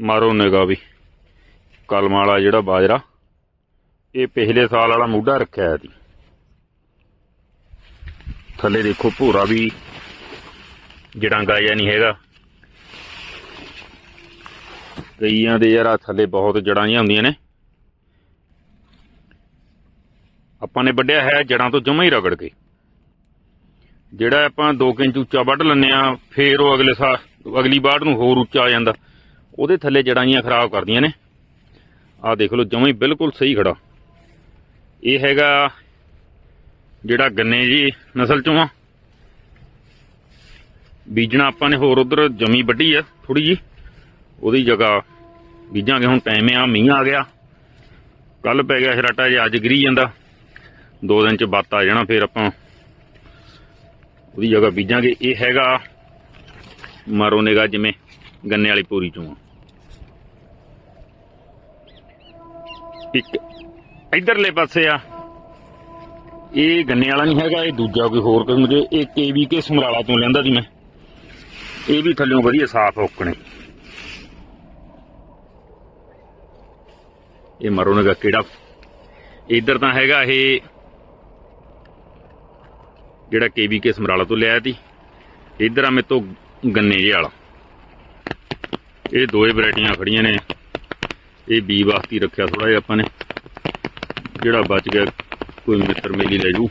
ਮਾਰੋ ਨਿਗਾ ਵੀ। ਕਲਮ ਵਾਲਾ ਜਿਹੜਾ ਬਾਜਰਾ, ਇਹ ਪਿਛਲੇ ਸਾਲ ਵਾਲਾ ਮੁੱਢਾ ਰੱਖਿਆ ਹੈ ਜੀ ਥੱਲੇ ਦੇਖੋ ਭੂਰਾ ਵੀ ਜੜਾਂਗਾ ਜਿਹਾ ਨਹੀਂ ਹੈਗਾ। ਕਈਆਂ ਦੇ ਯਾਰ ਥੱਲੇ ਬਹੁਤ ਜੜਾਂ ਜਿਹੀਆਂ ਹੁੰਦੀਆਂ ਨੇ। ਆਪਾਂ ਨੇ ਵੱਢਿਆ ਹੈ ਜੜਾਂ ਤੋਂ ਜਮਾ ਹੀ ਰਗੜ ਕੇ। ਜਿਹੜਾ ਆਪਾਂ 2 ਇੰਚ ਉੱਚਾ ਵੱਢ ਲੈਂਦੇ ਆ ਫੇਰ ਉਹ ਅਗਲੇ ਸਾਲ, ਅਗਲੀ ਬਾੜ ਨੂੰ ਹੋਰ ਉੱਚਾ ਆ ਜਾਂਦਾ। ਉਹਦੇ ਥੱਲੇ ਜੜਾਈਆਂ ਖਰਾਬ ਕਰਦੀਆਂ ਨੇ। ਆਹ ਦੇਖ ਲਓ, ਜਮਾਂ ਹੀ ਬਿਲਕੁਲ ਸਹੀ ਖੜਾ। ਇਹ ਹੈਗਾ ਜਿਹੜਾ ਗੰਨੇ ਜੀ ਨਸਲ ਚੋਂ ਆ। ਬੀਜਣਾ ਆਪਾਂ ਨੇ ਹੋਰ ਉਧਰ ਜਮੀ ਵੱਢੀ ਆ ਥੋੜੀ ਜੀ ਉਹਦੀ ਜਗ੍ਹਾ ਬੀਜਾਂਗੇ, ਹੁਣ ਟਾਈਮ ਆ, ਮੀਂਹ ਆ ਗਿਆ। ਕੱਲ ਪੈ ਗਿਆ ਛਰਾਟਾ ਜੇ ਅੱਜ ਗਿਰੀ ਜਾਂਦਾ। ਦੋ ਦਿਨ ਚ ਬੱਤ ਆ ਜਾਣਾ, ਫਿਰ ਆਪਾਂ ਉਹਦੀ ਜਗ੍ਹਾ ਬੀਜਾਂਗੇ। ਇਹ ਹੈਗਾ ਮਾਰੋ ਨਿਗਾ ਜਿਵੇਂ ਗੰਨੇ ਵਾਲੀ ਪੂਰੀ ਚੋਂ ਇੱਕ ਇਧਰਲੇ ਪਾਸੇ ਆ। ਇਹ ਗੰਨੇ ਵਾਲਾ ਨਹੀਂ ਹੈਗਾ, ਇਹ ਦੂਜਾ ਕੋਈ ਹੋਰ ਕਿਸਮ ਦੇ, ਇਹ ਕੇਵੀਕੇ ਸਮਰਾਲਾ ਤੋਂ ਲੈਂਦਾ ਸੀ ਮੈਂ। ਇਹ ਵੀ ਥੱਲਿਓਂ ਵਧੀਆ ਸਾਫ਼ ਔਕਣੇ। ਇਹ ਮਰੋ ਨਗਾ ਕਿਹੜਾ। ਇਧਰ ਤਾਂ ਹੈਗਾ ਇਹ, ਜਿਹੜਾ ਕੇਵੀਕੇ ਸਮਰਾਲਾ ਤੋਂ ਲਿਆ ਸੀ। ਇਧਰ ਆ ਮੇਰੇ ਤੋਂ ਗੰਨੇ ਜੇ ਵਾਲਾ। ਇਹ ਦੋਏ ਵੈਰਾਈਟੀਆਂ ਖੜੀਆਂ ਨੇ। ਇਹ ਬੀ ਵਾਸਤੇ ਹੀ ਰੱਖਿਆ ਥੋੜਾ ਜਿਹਾ ਆਪਾਂ ਨੇ, ਜਿਹੜਾ ਬਚ ਗਿਆ, ਕੋਈ ਮਿੱਤਰ ਮੇਲੀ ਲੈ ਜੂ।